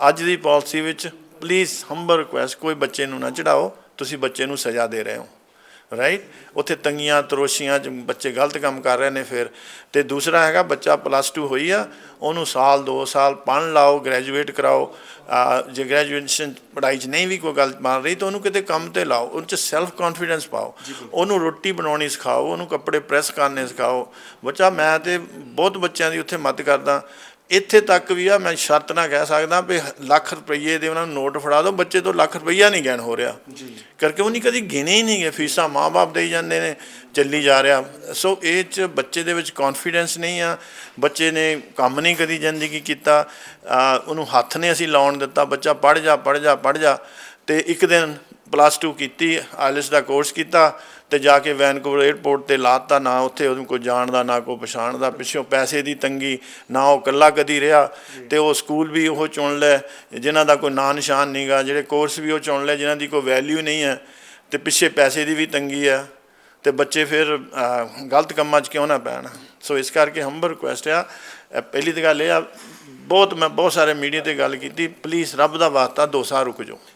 ਅੱਜ ਦੀ ਪਾਲਿਸੀ ਵਿੱਚ ਪਲੀਜ਼ ਹੰਬਲ ਰਿਕੁਐਸਟ ਕੋਈ ਬੱਚੇ ਨੂੰ ਨਾ ਚੜਾਓ ਤੁਸੀਂ ਬੱਚੇ ਨੂੰ ਸਜ਼ਾ ਦੇ ਰਹੇ ਹੋ। ਰਾਈਟ ਉੱਥੇ ਤੰਗੀਆਂ ਤਰੋਸ਼ੀਆਂ ਚ ਬੱਚੇ ਗਲਤ ਕੰਮ ਕਰ ਰਹੇ ਨੇ ਫਿਰ। ਤੇ ਦੂਸਰਾ ਹੈਗਾ ਬੱਚਾ ਪਲੱਸ 2 ਹੋਈ ਆ ਉਹਨੂੰ ਸਾਲ 2 ਸਾਲ ਪੜ੍ਹਨ ਲਾਓ ਗ੍ਰੈਜੂਏਟ ਕਰਾਓ। ਜੇ ਗ੍ਰੈਜੂਏਸ਼ਨ ਪੜ੍ਹਾਈ 'ਚ ਨਹੀਂ ਵੀ ਕੋਈ ਗੱਲ ਬਣ ਰਹੀ ਤਾਂ ਉਹਨੂੰ ਕਿਤੇ ਕੰਮ ਤੇ ਲਾਓ ਉਹਦੇ 'ਚ ਸੈਲਫ ਕੌਨਫੀਡੈਂਸ ਪਾਓ ਉਹਨੂੰ ਰੋਟੀ ਬਣਾਉਣੀ ਸਿਖਾਓ ਉਹਨੂੰ ਕੱਪੜੇ ਪ੍ਰੈਸ ਕਰਨੇ ਸਿਖਾਓ। ਬੱਚਾ ਮੈਂ ਤੇ ਬਹੁਤ ਬੱਚਿਆਂ ਦੀ ਉੱਥੇ ਮਦਦ ਕਰਦਾ। ਇੱਥੇ ਤੱਕ ਵੀ ਆ ਮੈਂ ਸ਼ਰਤ ਨਾ ਕਹਿ ਸਕਦਾ ਵੀ ਲੱਖ ਰੁਪਏ ਦੇ ਉਹਨਾਂ ਨੂੰ ਨੋਟ ਫੜਾ ਦਿਓ ਬੱਚੇ ਤੋਂ ਲੱਖ ਰੁਪਈਆ ਨਹੀਂ ਗੈਨ ਹੋ ਰਿਹਾ। ਜੀ। ਕਰਕੇ ਉਹ ਨਹੀਂ ਕਦੀ ਗਿਣੇ ਹੀ ਨਹੀਂ ਗਏ ਫੀਸਾਂ ਮਾਪੇ ਦੇਈ ਜਾਂਦੇ ਨੇ ਚੱਲੀ ਜਾ ਰਿਹਾ। ਸੋ ਇਹ ਚ ਬੱਚੇ ਦੇ ਵਿੱਚ ਕੌਨਫੀਡੈਂਸ ਨਹੀਂ ਆ ਬੱਚੇ ਨੇ ਕੰਮ ਨਹੀਂ ਕਦੀ ਜ਼ਿੰਦਗੀ ਕੀਤਾ ਉਹਨੂੰ ਹੱਥ ਨੇ ਅਸੀਂ ਲਾਉਣ ਦਿੱਤਾ ਬੱਚਾ ਪੜ ਜਾ ਪੜ ਜਾ ਪੜ ਜਾ ਤੇ ਇੱਕ ਦਿਨ ਪਲੱਸ 2 ਕੀਤੀ ਆਇਲਸ ਦਾ ਕੋਰਸ ਕੀਤਾ ਤੇ ਜਾ ਕੇ ਵੈਨਕੂਵਰ 에ਅਰਪੋਰਟ ਤੇ ਲਾਤਾ ਨਾ ਉੱਥੇ ਉਹਨੂੰ ਕੋਈ ਜਾਣਦਾ ਨਾ ਕੋਈ ਪਛਾਣ ਦਾ ਪਿੱਛੋਂ ਪੈਸੇ ਦੀ ਤੰਗੀ ਨਾ ਉਹ ਇਕੱਲਾ ਕਦੀ ਰਿਹਾ ਤੇ ਉਹ ਸਕੂਲ ਵੀ ਉਹ ਚੁਣ ਲੈ ਜਿਨ੍ਹਾਂ ਦਾ ਕੋਈ ਨਾਂ ਨਿਸ਼ਾਨ ਨਹੀਂਗਾ ਜਿਹੜੇ ਕੋਰਸ ਵੀ ਉਹ ਚੁਣ ਲੈ ਜਿਨ੍ਹਾਂ ਦੀ ਕੋਈ ਵੈਲਿਊ ਨਹੀਂ ਹੈ ਤੇ ਪਿੱਛੇ ਪੈਸੇ ਦੀ ਵੀ ਤੰਗੀ ਹੈ ਤੇ ਬੱਚੇ ਫਿਰ ਗਲਤ ਕੰਮਾਂ 'ਚ ਕਿਉਂ ਨਾ ਪੈਣ? ਸੋ ਇਸ ਕਰਕੇ ਹੰਬਲ ਰਿਕੁਐਸਟ ਆ। ਪਹਿਲੀ ਤਾਂ ਗੱਲ ਇਹ ਆ ਬਹੁਤ ਮੈਂ ਬਹੁਤ ਸਾਰੇ ਮੀਡੀਆ ਤੇ ਗੱਲ ਕੀਤੀ ਪਲੀਜ਼ ਰੱਬ ਦਾ ਵਾਸਤਾ ਦੋ ਸਾਲ ਰੁਕ ਜਾਓ।